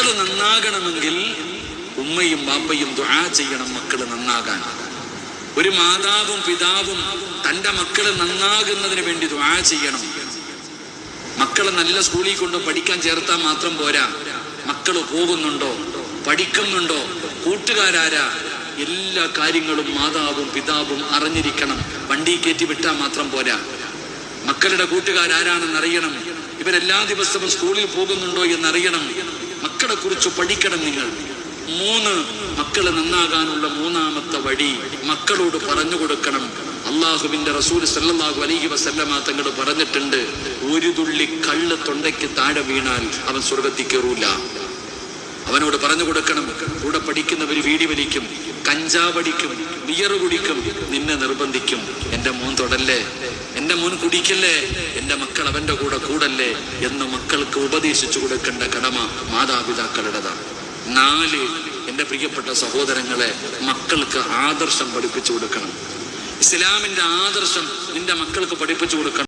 മക്കൾ നന്നാകണമെങ്കിൽ ഉമ്മയും ബാപ്പയും ദുആ ചെയ്യണം മക്കൾ നന്നാകാൻ. ഒരു മാതാവും പിതാവും തന്റെ മക്കൾ നന്നാകുന്നതിന് വേണ്ടി ദുആ ചെയ്യണം. മക്കളെ നല്ല സ്കൂളിൽ കൊണ്ട് പഠിക്കാൻ ചേർത്താൽ മാത്രം പോരാ. മക്കൾ പോകുന്നുണ്ടോ? പഠിക്കുന്നുണ്ടോ? കൂട്ടുകാരാരാ? എല്ലാ കാര്യങ്ങളും മാതാവും പിതാവും അറിഞ്ഞിരിക്കണം. വണ്ടി കയറ്റി വിട്ടാൽ മാത്രം പോരാ. മക്കളുടെ കൂട്ടുകാരാരാണെന്ന് അറിയണം ഇവരെല്ലാ ദിവസവും സ്കൂളിൽ പോകുന്നുണ്ടോ എന്നറിയണം. മക്കളെ കുറിച്ച് പഠിക്കണം നിങ്ങൾ. മൂന്ന് മക്കൾ നന്നാകാനുള്ള മൂന്നാമത്തെ വഴി മക്കളോട് പറഞ്ഞു കൊടുക്കണം. അള്ളാഹുവിന്റെ റസൂൽ സല്ലാഹു അലൈഹി വസല്ലമ തങ്ങൾ പറഞ്ഞിട്ടുണ്ട് ഒരു തുള്ളി കള്ള് തൊണ്ടയ്ക്ക് താഴെ വീണാൽ അവൻ സ്വർഗത്തിൽ കയറൂല. അവനോട് പറഞ്ഞു കൊടുക്കണം കൂടെ പഠിക്കുന്നവർ വീടി വലിക്കും കഞ്ചാവടിക്കും ബിയർ കുടിക്കും നിന്നെ നിർബന്ധിക്കും. എന്റെ തൊടല്ലേ എന്റെ മോൻ കുടിക്കല്ലേ? എന്റെ മക്കൾ അവന്റെ കൂടെ കൂടല്ലേ? എന്ന് മക്കൾക്ക് ഉപദേശിച്ചു കൊടുക്കേണ്ട കടമ മാതാപിതാക്കളുടേതാണ്. നാല് എന്റെ പ്രിയപ്പെട്ട സഹോദരങ്ങളെ മക്കൾക്ക് ആദർശം പഠിപ്പിച്ചു കൊടുക്കണം. ഇസ്ലാമിന്റെ ആദർശം നിന്റെ മക്കൾക്ക് പഠിപ്പിച്ചു കൊടുക്കണം.